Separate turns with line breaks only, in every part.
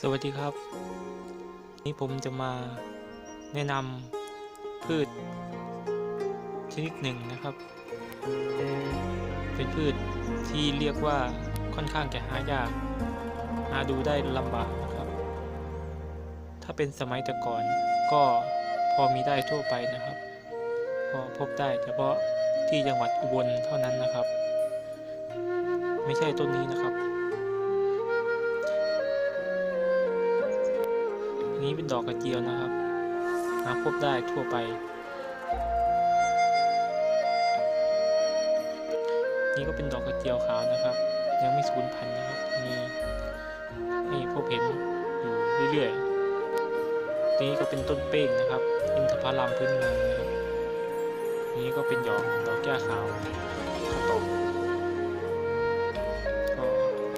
สวัสดีครับ นี่ผมจะมาแนะนำพืช ชนิดหนึ่งนะครับ เป็นพืชที่เรียกว่าค่อนข้างจะหายากหาดูได้ลำบากนะครับ ถ้าเป็นสมัยแต่ก่อนก็พอมีได้ทั่วไปนะครับก็พบได้เฉพาะที่จังหวัดอุบลเท่านั้นนะครับ ไม่ใช่ต้นนี้นะครับ นี้เป็นดอกกระเจียวนะครับ หาพบได้ทั่วไป นี่ก็เป็นดอกกระเจียวขาวนะครับ ยังไม่สูญพันธุ์นะครับ มีให้พบเห็นอยู่เรื่อยๆ นี่ก็เป็นต้นเป้งนะครับ อินทผลัมพื้นเมืองนะครับ นี่ก็เป็นดอกดอกแก้ขาวข้าวตกก็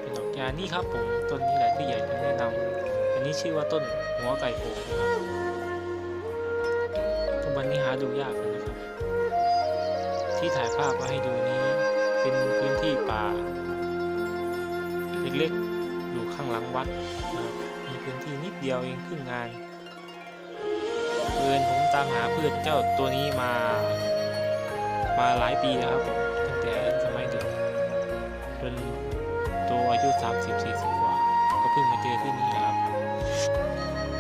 เป็นดอกแก้นี่ครับผม ต้นนี้แหละที่อยากจะแนะนำ อันนี้ชื่อว่าต้นหัวไก่โอ่งนะครับทุกวันนี้หาดูยากนะครับ ที่ถ่ายภาพมาให้ดูนี้เป็นพื้นที่ป่าเล็กๆอยู่ข้างหลังวัดนะครับมีพื้นที่นิดเดียวเองครึ่งงานเพื่อนผมตามหาเพื่อนเจ้าตัวนี้มา มาหลายปีแล้วครับตั้งแต่สมัยเด็กจนตัวอายุ 30-40กว่า ก็เพิ่งมาเจอที่นี่นะครับ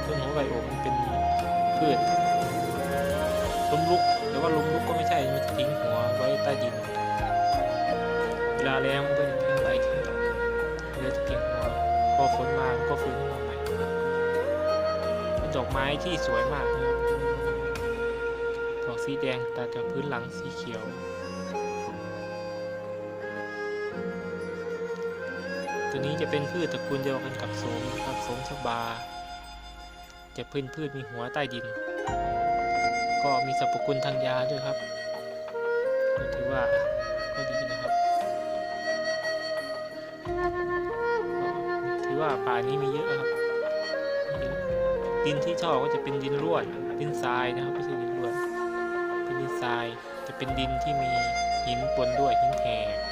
ต้นหัวไก่อกมันเป็นพืชล้มลุกแต่ว่าล้มลุกก็ไม่ใช่มันจะทิ้งหัวไว้ใต้ดิน เวลาแล้งมันก็จะทิ้งใบทิ้งดอกเลยจะทิ้งหัวพอฝนมามันก็ฟื้นขึ้นมาใหม่เป็นดอกไม้ที่สวยมากดอกสีแดงแต่จากพื้นหลังสีเขียว ตัวนี้จะเป็นพืชตระกูลเดียวกันกับโสมนะครับโสมชบา จะพืชพืชมีหัวใต้ดิน ก็มีสรรพคุณทางยาด้วยครับก็ถือว่าก็ดีนะครับ ถือว่าป่านี้มีเยอะครับ ดินที่ชอบก็จะเป็นดินร่วน ดินทรายนะครับไม่ใช่ดินร่วน เป็นดินทราย จะเป็นดินที่มีหินปนด้วยหินแหก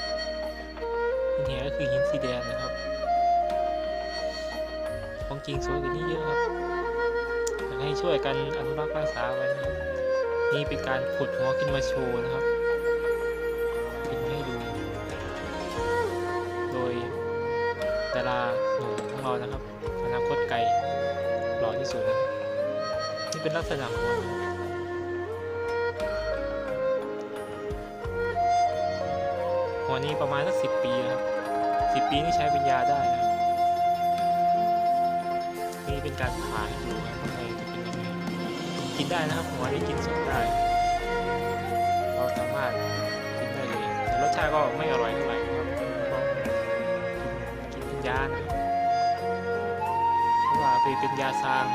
หินแหก็คือหินสีแดงนะครับ ของจริงสวยกว่านี้เยอะครับอยากให้ช่วยกันอนุรักษ์รักษาไว้นะครับ นี่เป็นการขุดหัวขึ้นมาโชว์นะครับเป็นให้ดู โดยดาราหนุ่มของเรานะครับอนาคตไกลหล่อที่สุดนะนี่เป็นลักษณะหัวนะครับหัวนี้ประมาณสักสิบปีนะครับสิบปีนี่ใช้เป็นยาได้นะนี่เป็นการผ่าให้ดูนะข้างในจะเป็นยังไงกินได้นะครับหัวนี้กินสดได้เราสามารถกินได้เลยแต่รสชาติก็ไม่อร่อยเท่าไหร่ครับเพราะกินเป็นยานะเพราะว่าไปเป็นยาซาง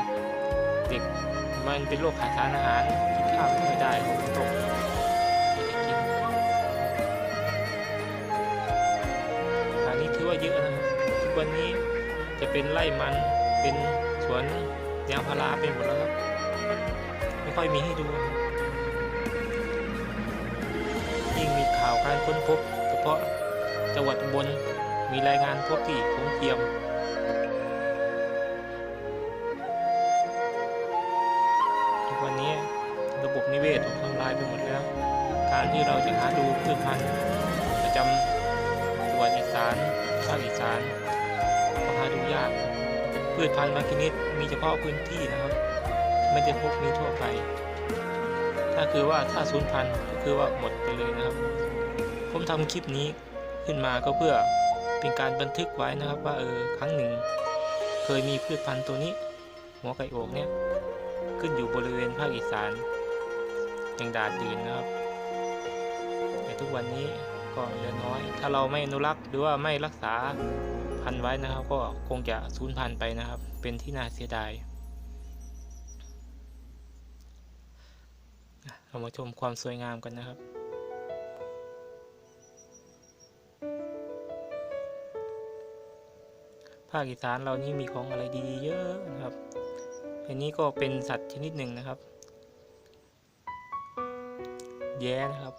เด็กมันเป็นโรคขาดสารอาหารกินข้าวไม่ได้ผมตก วันนี้จะเป็นไร่มัน เป็นสวนยางพาราเป็นหมดแล้วครับ ไม่ค่อยมีให้ดูยิ่งมีข่าวการค้นพบ เฉพาะจังหวัดบนมีรายงานพบที่โขงเทียมทุกวันนี้ระบบนิเวศถูกทำลายไปหมดแล้ว การที่เราจะหาดูพืชพันธุ์ประจำจังหวัดอีสานภาคอีสาน หาดูยาก พืชพันธุ์บางชนิดมีเฉพาะพื้นที่นะครับ ไม่ได้พบมีทั่วไป ถ้าคือว่าถ้าสูญพันธุ์ก็คือว่าหมดไปเลยนะครับ ผมทำคลิปนี้ขึ้นมาก็เพื่อเป็นการบันทึกไว้นะครับว่าเออครั้งหนึ่ง เคยมีพืชพันธุ์ตัวนี้หัวไก่โอกเนี่ยขึ้นอยู่บริเวณภาคอีสานอยังดาดดืนนะครับแต่ทุกวันนี้ก็เหลือน้อย ถ้าเราไม่อนุรักษ์หรือว่าไม่รักษา พันไว้นะครับ ก็คงจะสูญพันธุ์ไปนะครับ เป็นที่น่าเสียดายเรามาชมความสวยงามกันนะครับภาคอีสานเรานี่มีของอะไรดีๆเยอะนะครับ อันนี้ก็เป็นสัตว์ชนิดหนึ่งนะครับ แย้นะครับ